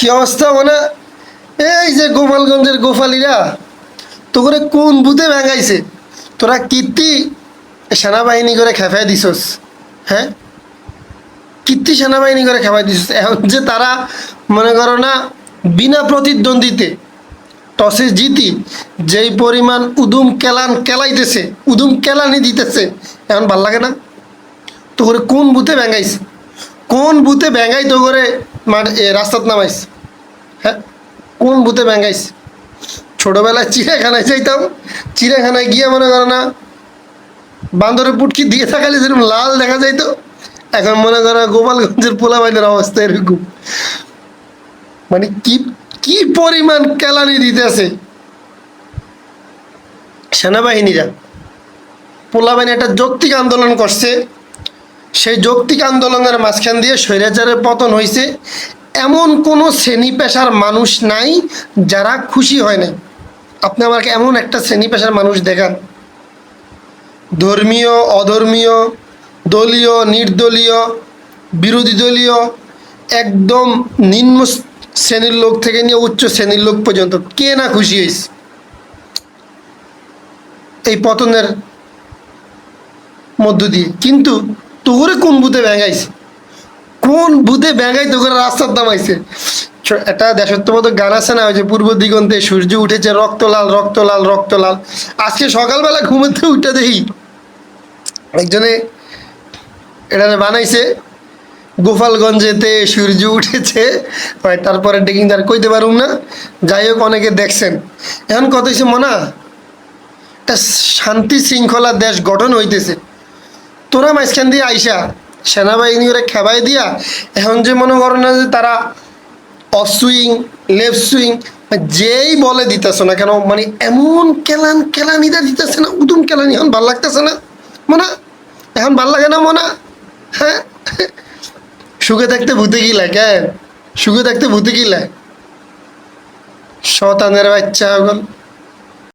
কি অবস্থা মানে? এই যে গোপালগঞ্জের গোপালীরা তো করে কোন বুথে ভেঙাইছে তোরা কীর্তি সেনাবাহিনী করে খেফাই দিছস হ্যাঁ? কীর্তি সেনাবাহিনী করে খেপাই দিছস। এখন যে তারা মনে করো না, বিনা প্রতিদ্বন্দ্বিতে টসে জিতি, যেই পরিমাণ উদুম কেলান কেলাইতেছে, উদুম কেলানি দিতেছে, এখন ভালো লাগে না? তো করে কোন বুথে ভেঙাইছে? কোন বুথে ভেঙাই তো করে রাস্তাত নামাইস। হ্যাঁ? কোন বুথে ভেঙাইছে ছোটবেলায় চিড়িয়াখানায় যাইতাম, চিড়িয়াখানায় গিয়ে মনে করো না, বান্দরের পুটকি দিয়ে থাকালে যেরকম লাল দেখা যাইতো, এখন মনে করো গোপালগঞ্জের পোলা বাইনের অবস্থা এরকম। মানে কি কি পরিমাণ কেলানি দিতেছে। সেনাবাহিনীরা পোলাবাহিনী একটা যৌক্তিক আন্দোলন করছে। সেই যৌক্তিক আন্দোলনের মাঝখান দিয়ে স্বৈরাচারের পতন হয়েছে এমন কোনো শ্রেণি পেশার মানুষ নাই যারা খুশি হয় না আপনি আমাকে এমন একটা শ্রেণি পেশার মানুষ দেখান। ধর্মীয়, অধর্মীয়, দলীয়, নির্দলীয়, বিরোধী দলীয়, একদম নিম্ন শ্রেণির লোক থেকে নিয়ে উচ্চ শ্রেণির লোক পর্যন্ত কে না খুশি হয়েছে এই পতনের মধ্য দিয়ে। কিন্তু তোরে কোন বুথে ব্যাঙ্গাইছে কোন বুথে ব্যাঙ্গাই তোকে রাস্তার দামাইছে একটা দেশত্ববোধ গান আছে না? ওই যে পূর্ব দিগন্তে সূর্য উঠেছে, রক্ত লাল রক্ত লাল রক্ত লাল। আজকে সকালবেলা ঘুমোতে উঠে দেখি একজনে এটা বানাইছে, গোপালগঞ্জেতে সূর্য উঠেছে। তারপরে ডেকিং তার কইতে পারুম না। যাই হোক, অনেকে দেখছেন। এখন কত হয়েছে মনা, একটা শান্তি শৃঙ্খলা দেশ গঠন হইতেছে। তোরা মাঝখান দিয়ে আইসা সেনাবাহিনী করে খেবাই দিয়া, এখন যে মনে করো না যে তারা অফ সুইং লেফট সুইং যেই বলে দিতেছে না কেন মানে এমন কেলান কেলানিটা দিতেছে না, উদুম কেলানি, এখন ভালো লাগতেছে না? মনা? এখন ভালো লাগে না মনা? হ্যাঁ? সুখে থাকতে ভূতে গিলা কেন সুখে থাকতে ভূতে গিলা শতানের বাচ্চা ওগুলো